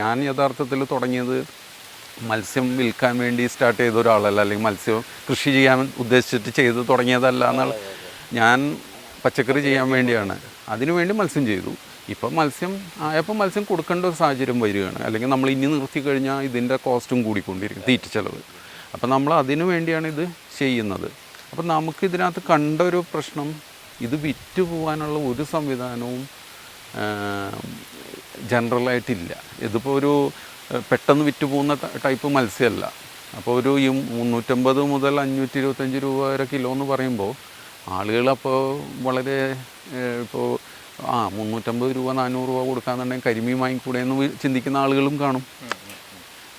ഞാൻ യഥാർത്ഥത്തിൽ തുടങ്ങിയത് മത്സ്യം വിൽക്കാൻ വേണ്ടി സ്റ്റാർട്ട് ചെയ്ത ഒരാളല്ല. അല്ലെങ്കിൽ മത്സ്യം കൃഷി ചെയ്യാൻ ഉദ്ദേശിച്ചിട്ട് ചെയ്ത് തുടങ്ങിയതല്ല എന്നാൽ ഞാൻ പച്ചക്കറി ചെയ്യാൻ വേണ്ടിയാണ്. അതിനുവേണ്ടി മത്സ്യം ചെയ്തു. ഇപ്പം മത്സ്യം ആയപ്പോൾ മത്സ്യം കൊടുക്കേണ്ട ഒരു സാഹചര്യം വരികയാണ്. അല്ലെങ്കിൽ നമ്മൾ ഇനി നിർത്തി കഴിഞ്ഞാൽ ഇതിന്റെ കോസ്റ്റും കൂടിക്കൊണ്ടിരിക്കും തീറ്റ ചിലവ്. അപ്പം നമ്മൾ അതിനു വേണ്ടിയാണ് ഇത് ചെയ്യുന്നത്. അപ്പം നമുക്ക് ഇതിനകത്ത് കണ്ട ഒരു പ്രശ്നം ഇത് വിറ്റ് പോകാനുള്ള ഒരു സംവിധാനവും ജനറലായിട്ടില്ല ഇതിപ്പോൾ ഒരു പെട്ടെന്ന് വിറ്റ് പോകുന്ന ടൈപ്പ് മത്സ്യമല്ല. അപ്പോൾ ഒരു ഈ മുന്നൂറ്റമ്പത് മുതൽ അഞ്ഞൂറ്റി ഇരുപത്തഞ്ച് രൂപ വരെ കിലോ എന്ന് പറയുമ്പോൾ ആളുകൾ അപ്പോൾ വളരെ ഇപ്പോൾ ആ മുന്നൂറ്റമ്പത് രൂപ നാനൂറ് രൂപ കൊടുക്കാന്നുണ്ടെങ്കിൽ കരിമീൻ വാങ്ങിക്കൂടെ എന്ന് ചിന്തിക്കുന്ന ആളുകളും കാണും.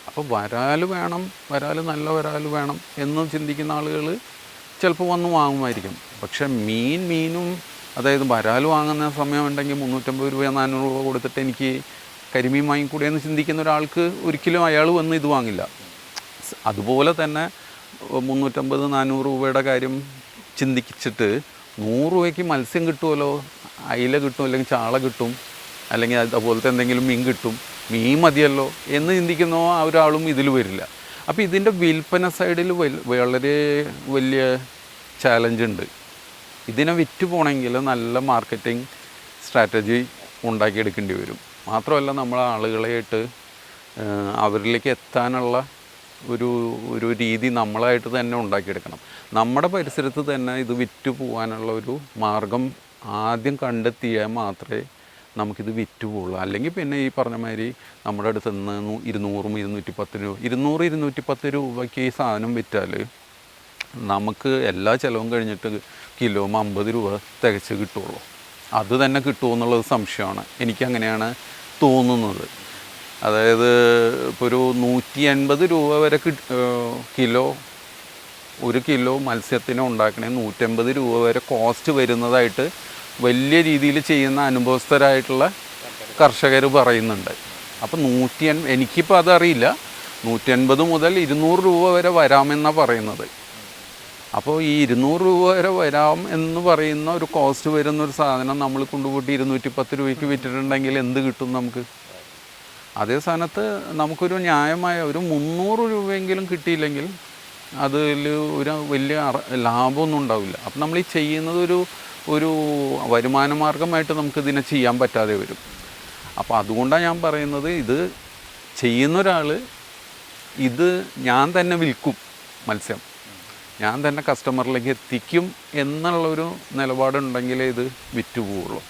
അപ്പോൾ വരാൽ വേണം വരാൽ നല്ല വരാൽ വേണം എന്ന് ചിന്തിക്കുന്ന ആളുകൾ ചിലപ്പോൾ വന്ന് വാങ്ങുമായിരിക്കും. പക്ഷേ മീൻ മീനും അതായത് വരാൽ വാങ്ങുന്ന സമയമുണ്ടെങ്കിൽ മുന്നൂറ്റമ്പത് രൂപ നാനൂറ് രൂപ കൊടുത്തിട്ട് എനിക്ക് കരിമീൻ വാങ്ങിക്കൂടെ എന്ന് ചിന്തിക്കുന്ന ഒരാൾക്ക് ഒരിക്കലും അയാൾ വന്ന് ഇത് വാങ്ങില്ല. അതുപോലെ തന്നെ മുന്നൂറ്റമ്പത് നാനൂറ് രൂപയുടെ കാര്യം ചിന്തിച്ചിട്ട് നൂറ് രൂപയ്ക്ക് മത്സ്യം കിട്ടുമല്ലോ? അയില കിട്ടും അല്ലെങ്കിൽ ചാള കിട്ടും അല്ലെങ്കിൽ അതുപോലത്തെ എന്തെങ്കിലും മീൻ കിട്ടും മീൻ മതിയല്ലോ എന്ന് ചിന്തിക്കുന്നോ ആ ഒരാളും ഇതിൽ വരില്ല. അപ്പോൾ ഇതിന്റെ വിൽപ്പന സൈഡിൽ വളരെ വലിയ ചാലഞ്ച് ഉണ്ട്. ഇതിനെ വിറ്റ് പോകണമെങ്കിൽ നല്ല മാർക്കറ്റിംഗ് സ്ട്രാറ്റജി ഉണ്ടാക്കിയെടുക്കേണ്ടി വരും. മാത്രമല്ല നമ്മൾ ആളുകളെയിട്ട് അവരിലേക്ക് എത്താനുള്ള ഒരു ഒരു രീതി നമ്മളായിട്ട് തന്നെ ഉണ്ടാക്കിയെടുക്കണം. നമ്മുടെ പരിസരത്ത് തന്നെ ഇത് വിറ്റ് പോകാനുള്ള ഒരു മാർഗം ആദ്യം കണ്ടെത്തിയാൽ മാത്രമേ നമുക്കിത് വിറ്റ് പോകുള്ളൂ അല്ലെങ്കിൽ പിന്നെ ഈ പറഞ്ഞ മാതിരി നമ്മുടെ അടുത്ത് നിന്ന് ഇരുന്നൂറും ഇരുന്നൂറ്റി പത്ത് രൂപ ഇരുന്നൂറ് ഇരുന്നൂറ്റി പത്ത് രൂപയ്ക്ക് ഈ സാധനം വിറ്റാൽ നമുക്ക് എല്ലാ ചിലവും കഴിഞ്ഞിട്ട് കിലോ അമ്പത് രൂപ തികച്ച് കിട്ടുള്ളൂ. അത് തന്നെ കിട്ടുമോ എന്നുള്ളത് സംശയമാണ്. എനിക്കങ്ങനെയാണ് തോന്നുന്നത്. അതായത് ഇപ്പോൾ ഒരു നൂറ്റി എൺപത് രൂപ വരെ കിലോ ഒരു കിലോ മത്സ്യത്തിന് ഉണ്ടാക്കണേ നൂറ്റമ്പത് രൂപ വരെ കോസ്റ്റ് വരുന്നതായിട്ട് വലിയ രീതിയിൽ ചെയ്യുന്ന അനുഭവസ്ഥരായിട്ടുള്ള കർഷകർ പറയുന്നുണ്ട്. അപ്പോൾ നൂറ്റി എൺ എനിക്കിപ്പോൾ അതറിയില്ല. നൂറ്റി അൻപത് മുതൽ ഇരുന്നൂറ് രൂപ വരെ വരാമെന്നാണ് പറയുന്നത്. അപ്പോൾ ഈ ഇരുന്നൂറ് രൂപ വരെ വരാം എന്ന് പറയുന്ന ഒരു കോസ്റ്റ് വരുന്ന ഒരു സാധനം നമ്മൾ കൊണ്ടുപോയിട്ട് ഇരുന്നൂറ്റി പത്ത് രൂപയ്ക്ക് വിറ്റിട്ടുണ്ടെങ്കിൽ എന്ത് കിട്ടും നമുക്ക്? അതേ സ്ഥാനത്ത് നമുക്കൊരു ന്യായമായ ഒരു മുന്നൂറ് രൂപയെങ്കിലും കിട്ടിയില്ലെങ്കിൽ അതിൽ ഒരു വലിയ ലാഭമൊന്നും ഉണ്ടാവില്ല. അപ്പം നമ്മൾ ഈ ചെയ്യുന്നത് ഒരു ഒരു വരുമാന മാർഗമായിട്ട് നമുക്ക് ഇതിനെ ചെയ്യാൻ പറ്റാതെ വരും. അപ്പോൾ അതുകൊണ്ടാണ് ഞാൻ പറയുന്നത് ഇത് ചെയ്യുന്ന ഒരാൾ ഇത് ഞാൻ തന്നെ വിൽക്കും മത്സ്യം. ഞാൻ തന്നെ കസ്റ്റമറിലേക്ക് എത്തിക്കും എന്നുള്ളൊരു നിലപാടുണ്ടെങ്കിലേ ഇത് വിറ്റ് പോവുള്ളൂ